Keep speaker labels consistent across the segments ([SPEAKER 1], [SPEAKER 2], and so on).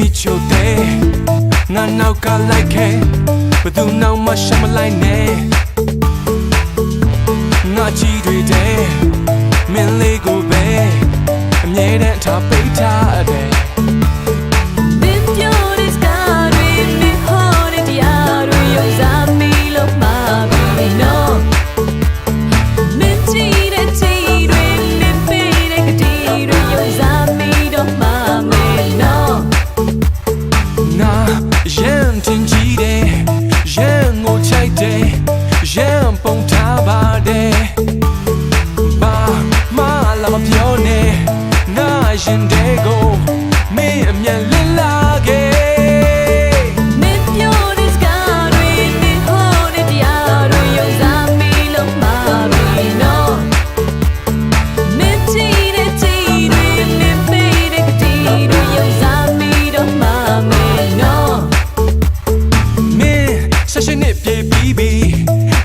[SPEAKER 1] မိချိုတဲ့ငါနောက်ကလိုက်ခဲဘသူနောက်မှရှမလိုက်နဲ့ငါကြည့်တွေတဲ့မင်းလေးကိုပဲအမြဲတမ်းထားပိတ်ထားတယ် ပြောနဲ့ငါရင်တဲ့ကိုမင်းအမြန်လစ်လာခဲ့
[SPEAKER 2] Been your discovery, been haunted, yeah, you got me look my baby, no. Minty the tea, been paid a tea, you got me look my baby, no.
[SPEAKER 1] မင်းဆက်ရှင်နဲ့ပြေးပြီးပြီ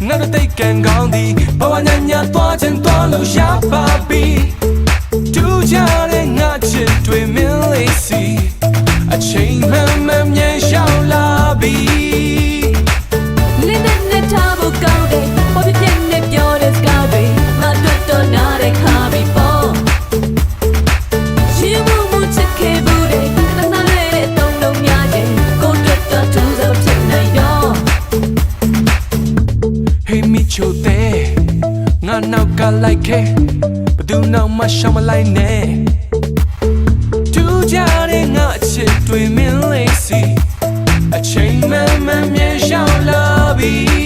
[SPEAKER 1] ငါတို့တိတ်ကန်ကောင်းသည်ဘဝညံ့ညံ့သွားခြင်းသွားလို့ရပါပြီ နော
[SPEAKER 2] က်ကလိုက်
[SPEAKER 1] ခဲ့ဘယ်သူနောက်မှရှောင်မလိုက်နဲ့ဒူးကြတဲ့ငါအချစ်တွေမင်းလေးစီအချိန်မှန်မှန်မြင်ရှောင်လာပြီ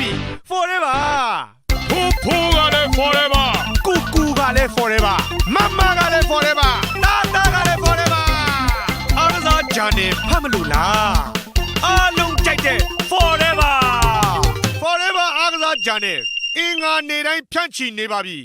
[SPEAKER 3] ပြီ forever
[SPEAKER 4] ဖိုးဖိုးကလည်း forever
[SPEAKER 3] ကူကူကလည်း forever မမကလည်း forever နာနာကလည်း forever အားကစားကြတယ်ဖတ်မလို့လားအားလုံးကြိုက်တဲ့ forever forever အားကစားကြတယ်အင်္ဂါနေတိုင်းဖြန့်ချီနေပါပြီ